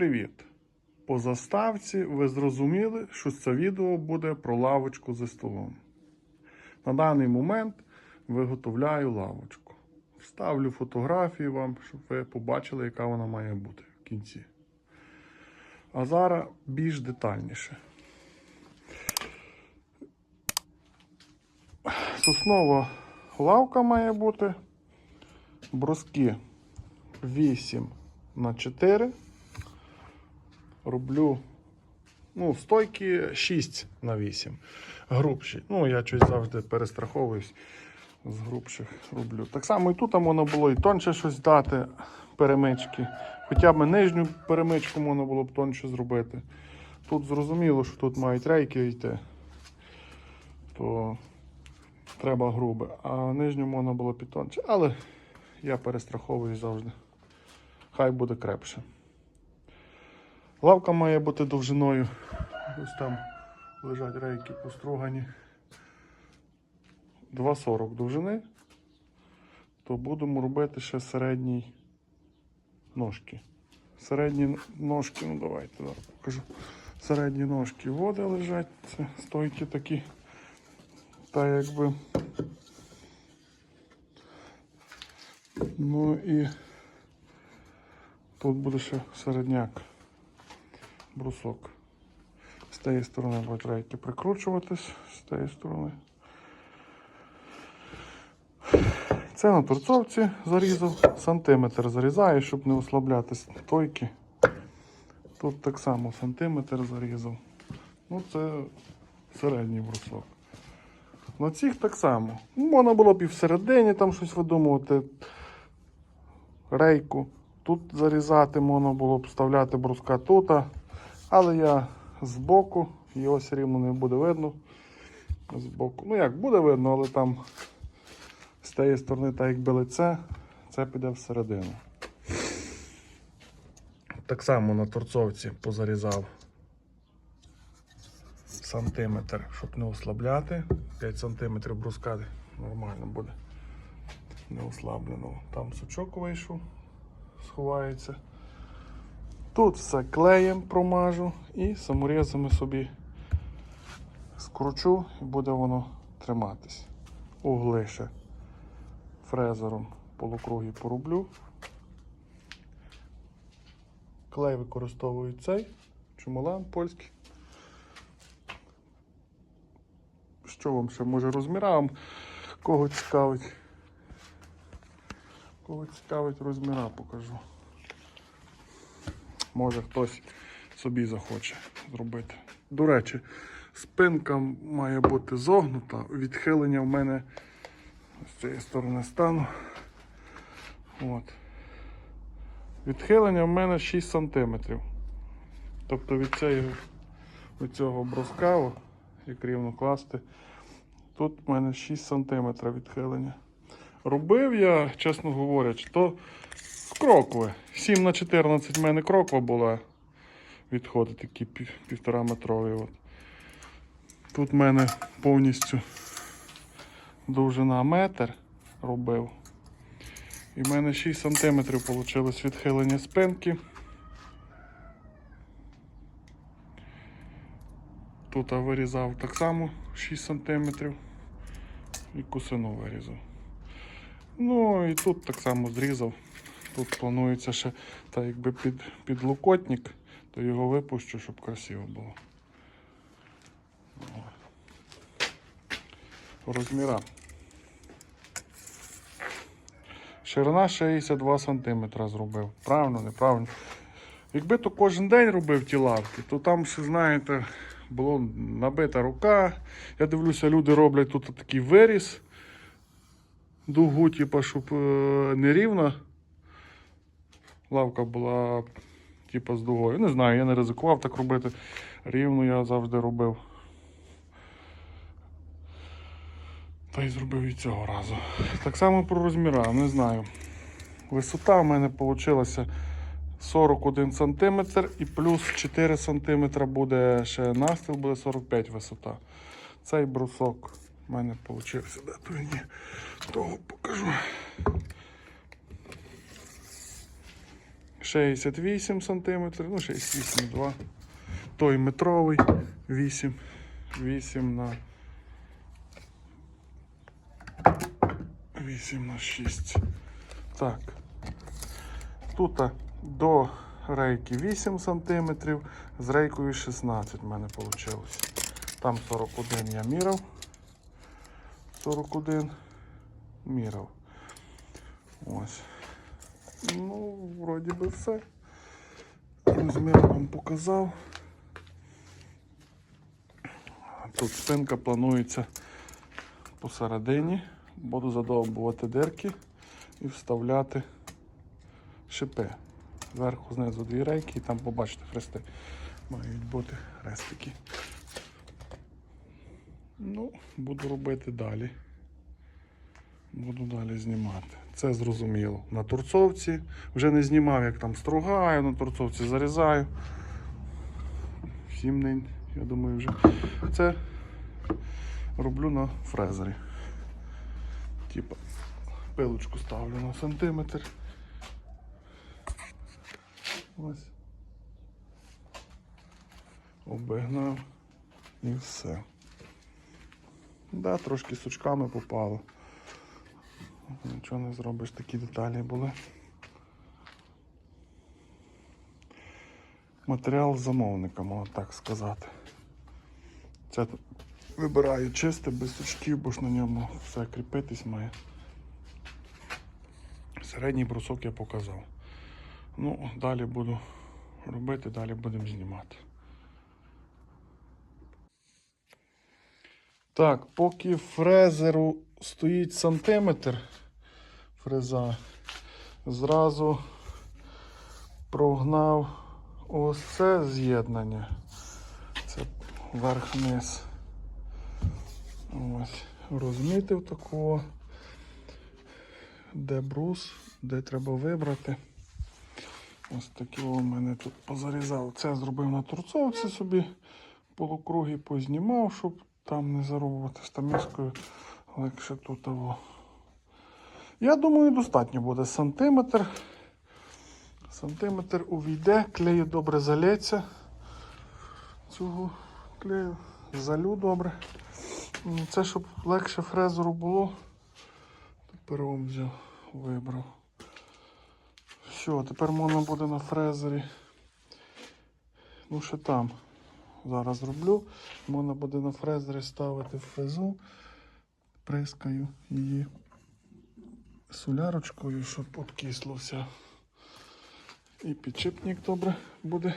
привіт! По заставці ви зрозуміли, що це відео буде про лавочку за столом. На даний момент виготовляю лавочку. Вставлю фотографії вам, щоб ви побачили, яка вона має бути в кінці. А зараз більш детальніше. Соснова лавка має бути. Бруски 8 на 4. Роблю ну, стойки 6 на 8. Грубші. Ну, я щось завжди перестраховуюсь з грубших роблю. Так само і тут можна було і тонше щось дати, перемички. Хоча б нижню перемичку можна було б тонше зробити. Тут зрозуміло, що тут мають рейки йти, то треба грубе, а нижню можна було підтонше. Але я перестраховуюсь завжди. Хай буде крепше. Лавка має бути довжиною. Ось там лежать рейки постругані. 2,40 довжини. То будемо робити ще середній ножки. Середні ножки, ну давайте зараз покажу. Середні ножки води лежать. Це стойки такі. Та якби. Ну і тут буде ще середняк брусок. З тієї сторони будуть рейки прикручуватись, з тієї сторони. Це на торцовці зарізав, сантиметр зарізаю, щоб не ослабляти стойки. Тут так само сантиметр зарізав. Ну це середній брусок. На цих так само. Можна було б і всередині там щось видумувати. Рейку. Тут зарізати, можна було б вставляти бруска тут. Але я збоку, його все рівно не буде видно. Збоку. Ну як, буде видно, але там з тієї сторони, так якби лице, це піде всередину. Так само на торцовці позарізав сантиметр, щоб не ослабляти. 5 сантиметрів бруска нормально буде. Не ослаблено. Там сучок вийшов, сховається. Тут все клеєм промажу і саморізами собі скручу і буде воно триматись. Угли ще фрезером полукруги пороблю. Клей використовую цей, чумалан польський. Що вам ще може розміра? Вам кого цікавить? Кого цікавить розміра, покажу. Може хтось собі захоче зробити. До речі, спинка має бути зогнута. Відхилення в мене з цієї сторони стану. От. Відхилення в мене 6 см. Тобто від, цієї, від цього броска, як рівно класти, тут в мене 6 см відхилення. Робив я, чесно говорячи, то крокви. 7 на 14 в мене кроква була. Відходи такі пів- півтора метрові. От. Тут в мене повністю довжина метр робив. І в мене 6 см вийшло відхилення спинки. Тут я вирізав так само 6 см і кусину вирізав. Ну і тут так само зрізав. Тут планується ще та якби під, підлокотник, то його випущу, щоб красиво було. Розміра. Ширина 62 см зробив. Правильно, неправильно. Якби то кожен день робив ті лавки, то там ще, знаєте, була набита рука. Я дивлюся, люди роблять тут такий виріз. Дугу, типу, щоб е, не рівно. Лавка була типу, з дугою. Не знаю, я не ризикував так робити. Рівно я завжди робив. Та й зробив і цього разу. Так само про розміра, не знаю. Висота в мене вийшла 41 см і плюс 4 см буде ще настил, буде 45 висота. Цей брусок в мене вийшов. Де то є? Того покажу. 68 см, ну 68,2. Той метровий 8. 8 на 8 на 6. Так. Тут до рейки 8 см, з рейкою 16 в мене вийшло. Там 41 я міряв. 41 міряв. Ось. Ну, вроді би все. Розмір вам показав. Тут спинка планується посередині. Буду задовбувати дирки і вставляти шипи. Зверху, знизу дві рейки і там побачите хрести. Мають бути хрестики. Ну, буду робити далі. Буду далі знімати. Це зрозуміло. На турцовці вже не знімав, як там стругаю, на турцовці зарізаю. Всім не, я думаю, вже. Це роблю на фрезері. Типа пилочку ставлю на сантиметр. Ось. Обігнав і все. Да, трошки сучками попало. Нічого не зробиш, такі деталі були. Матеріал замовника, можна так сказати. Це вибираю чисте, без сучків, бо ж на ньому все кріпитись має. Середній брусок я показав. Ну, далі буду робити, далі будемо знімати. Так, поки фрезеру стоїть сантиметр фреза, зразу прогнав ось це з'єднання. Це верх-низ. Ось, розмітив такого, де брус, де треба вибрати. Ось такі у мене тут позарізав. Це зробив на турцовці собі полукруги познімав, щоб там не зарубувати стаміскою. Легше тут того. Я думаю, достатньо буде сантиметр. Сантиметр увійде, клею добре залється. Цього клею залю добре. Це щоб легше фрезеру було. Тепер он взяв, вибрав. Все, тепер можна буде на фрезері. Ну, ще там. Зараз зроблю. Можна буде на фрезері ставити фрезу. Прискаю її солярочкою, щоб откисло все. І підшипник добре буде.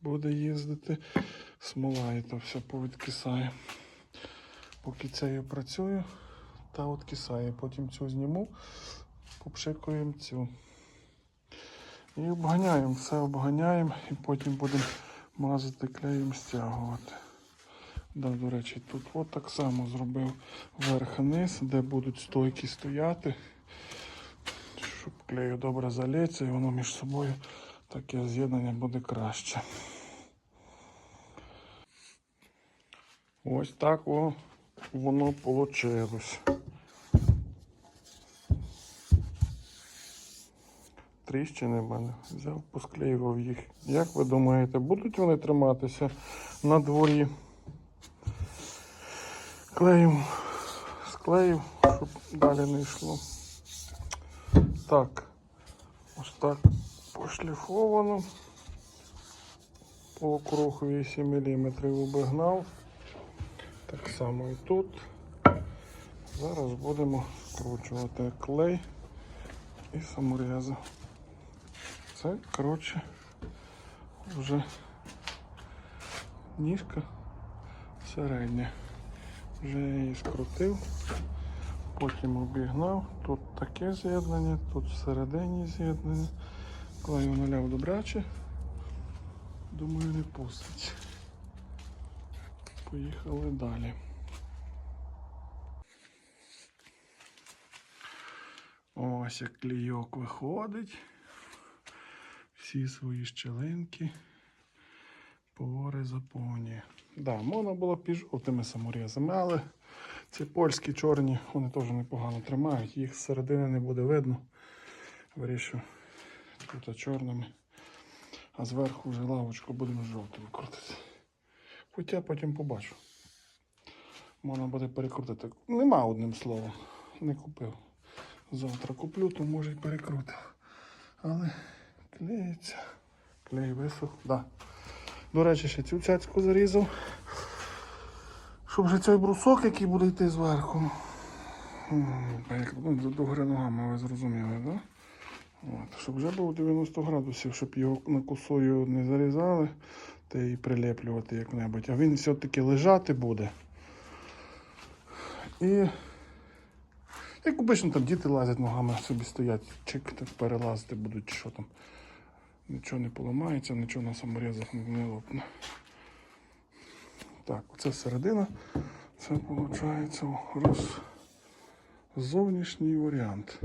Буде їздити. Смола і то все повідкисає. Поки це я працюю, та откисає. Потім цю зніму, попшикуємо цю. І обганяємо, все обганяємо і потім будемо мазати клеєм стягувати. Да, до речі, тут от так само зробив верх-низ, де будуть стойки стояти, щоб клею добре залється і воно між собою таке з'єднання буде краще. Ось так о, воно вийшло. Тріщини в мене взяв, посклеював їх. Як ви думаєте, будуть вони триматися на дворі? Клеїв, склеїв, щоб далі не йшло. Так, ось так пошліфовано. Полукруг 8 мм обігнав. Так само і тут. Зараз будемо скручувати клей і саморези. Це, коротше, вже ніжка середня. Вже її скрутив, потім обігнав. Тут таке з'єднання, тут всередині з'єднання. Клею наляв добряче. Думаю, не пустить. Поїхали далі. Ось як клійок виходить. Всі свої щелинки. Пори заповнює. Да, можна було під жовтими саморізами, але ці польські чорні, вони теж непогано тримають, їх з середини не буде видно. Вирішив тут чорними, а зверху вже лавочку будемо жовтою крутити. Хоча потім побачу. Можна буде перекрутити. Нема одним словом. Не купив. Завтра куплю, то може й перекрутив. Але клеїться. Клей висох. Да. До речі, ще цю цяцьку зарізав. Щоб вже цей брусок, який буде йти зверху. Ну, до, гори ногами, ви зрозуміли, да? От, щоб вже був 90 градусів, щоб його на косою не зарізали та і прилеплювати як-небудь. А він все-таки лежати буде. І як обично там діти лазять ногами, собі стоять, чик, так перелазити будуть, що там. Нічого не поламається, нічого на саморізах не, не лопне. Так, оце середина. Це виходить роз... зовнішній варіант.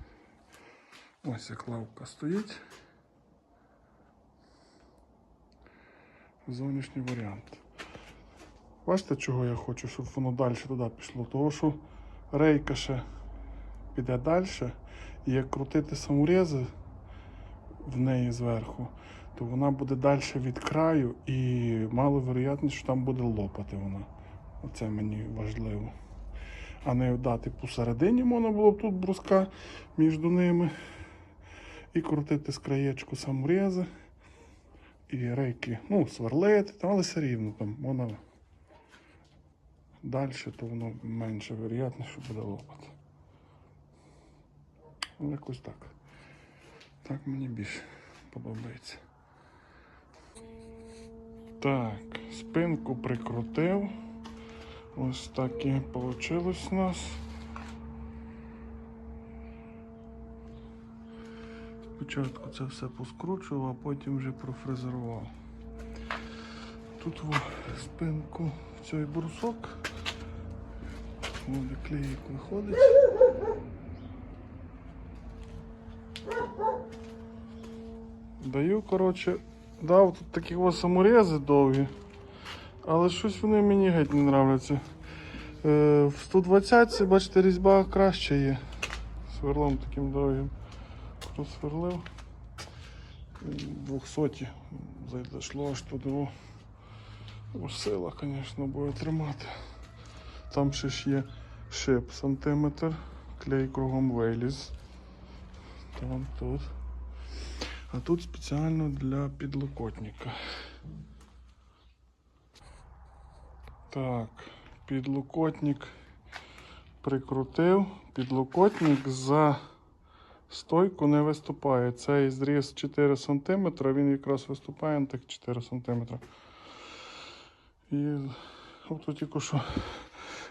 Ось як лавка стоїть. Зовнішній варіант. Бачите, чого я хочу, щоб воно далі туди пішло? Того, що рейка ще піде далі, і як крутити саморези в неї зверху, то вона буде далі від краю і мало вероятність, що там буде лопати вона. Оце мені важливо. А не дати посередині можна було б тут бруска між ними і крутити з краєчку саморези. І рейки, ну, сверлити, але все рівно там воно далі, то воно менше вероятність, що буде лопати. Ну, якось так. Так мені більше подобається. Так, спинку прикрутив. Ось так і вийшло у нас. Спочатку це все поскручував, а потім вже профрезерував. Тут во спинку в цей брусок. Вон клеїк виходить. Даю, коротше, дав тут такі ось саморези довгі, але щось вони мені геть не нравляться. Е, в 120 бачите, різьба краще є. Сверлом таким довгим просверлив. 200 зайшло аж туди. Сила, звісно, буде тримати. Там ще ж є шип сантиметр, клей кругом виліз. Там тут. А тут спеціально для підлокотника. Так, підлокотник прикрутив. Підлокотник за стойку не виступає. Цей зріз 4 см, він якраз виступає на тих 4 см. І от тільки що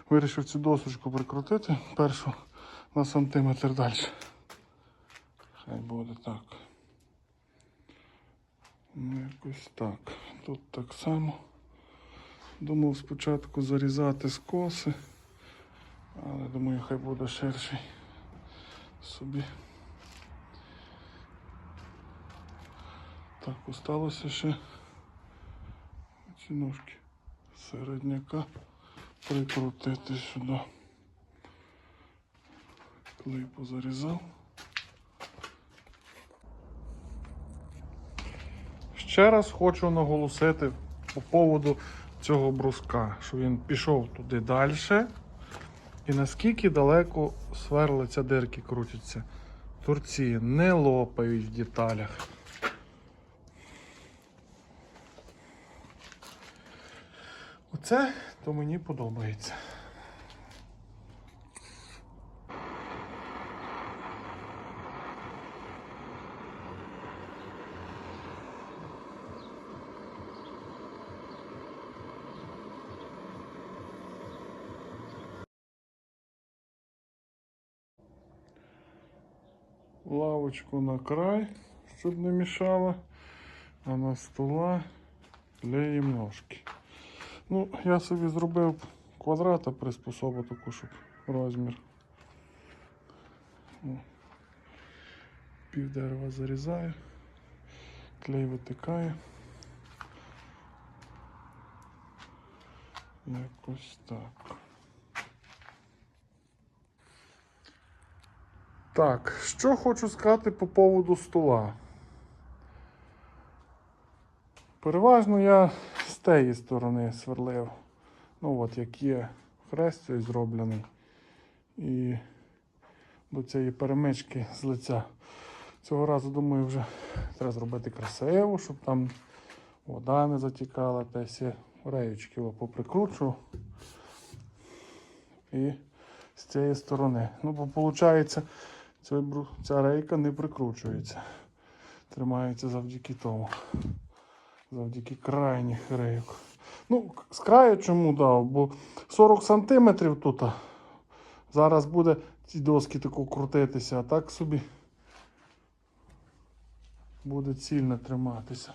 вирішив цю досочку прикрутити першу на сантиметр далі. Хай буде так. Ну, якось так. Тут так само. Думав спочатку зарізати скоси, але думаю, хай буде ширший собі. Так, осталося ще ці ножки середняка прикрутити сюди. Клей позарізав. Ще раз хочу наголосити по поводу цього бруска, що він пішов туди далі. І наскільки далеко сверлиться дирки крутяться. Турці не лопають в деталях. Оце то мені подобається. Лавочку на край, щоб не мішало, а на стола клеїм ножки. Ну, я собі зробив квадрата приспособу таку, щоб розмір. О. Пів дерева зарізаю, клей витикає. Якось так. Так, що хочу сказати по поводу стола. Переважно я з тієї сторони сверлив. Ну от як є хрест цей зроблений. І до цієї перемички з лиця. Цього разу, думаю, вже треба зробити красиво, щоб там вода не затікала, та всі реючки його поприкручував. І з цієї сторони. Ну, бо виходить, ця, ця рейка не прикручується. Тримається завдяки тому. Завдяки крайніх рейок. Ну, з краю чому дав? Бо 40 сантиметрів тут. Зараз буде ці доски тако крутитися, а так собі буде цільно триматися.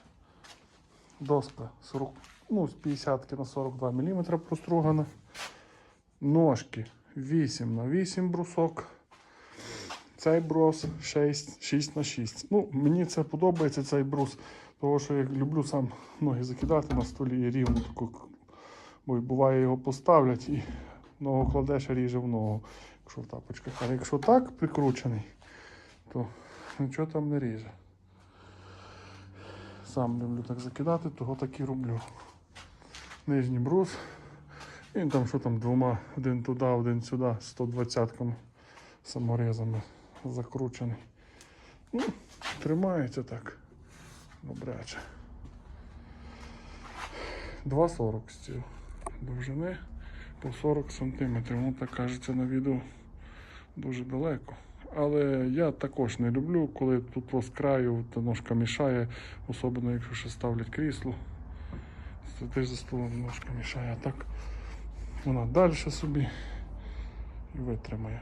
Доска 40, ну, з 50 на 42 мм простругана. Ножки 8 на 8 брусок. Цей брус 6, 6 на 6. Ну, мені це подобається цей брус, тому що я люблю сам ноги закидати на столі і рівно таку. Бо буває його поставлять і ногу кладеш, а ріже в ногу, якщо в тапочках. А якщо так прикручений, то нічого там не ріже. Сам люблю так закидати, того так і роблю. Нижній брус. Він там що там двома, один туди, один сюди, 120-ками саморезами закручений. Ну, тримається так. Добряче. 2,40 стіл довжини по 40 см. Ну, так кажеться на відео дуже далеко. Але я також не люблю, коли тут краю та ножка мішає, особливо якщо ще ставлять крісло. Сидиш за столом, ножка мішає, а так вона далі собі і витримає.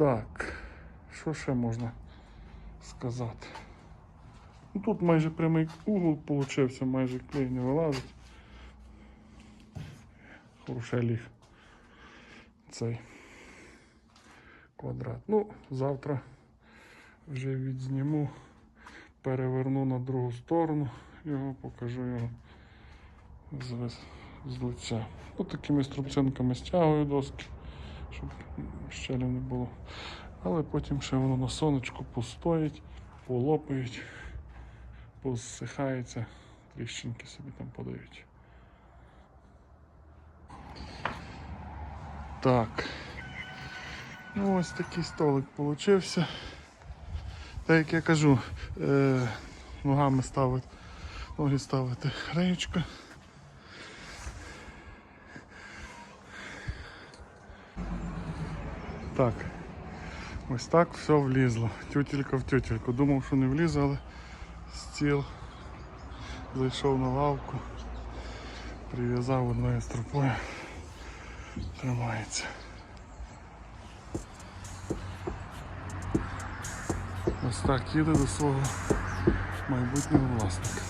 Так, що ще можна сказати? Ну, тут майже прямий угол получився, майже клей не вилазить. Хороший ліг цей квадрат. Ну, завтра вже відзніму, переверну на другу сторону, його покажу його з, з лиця. Ось такими струбцинками стягую доски, щоб щелі не було. Але потім ще воно на сонечку постоїть, полопають, посихається, тріщинки собі там подають. Так. Ну, ось такий столик получився. Так як я кажу, е, ногами ставити, ноги ставити реєчка. Так. Ось так все влізло. Тютелька в тютельку. Думав, що не влізе, але стіл зайшов на лавку, прив'язав одною стропою. Тримається. Ось так їде до свого майбутнього власника.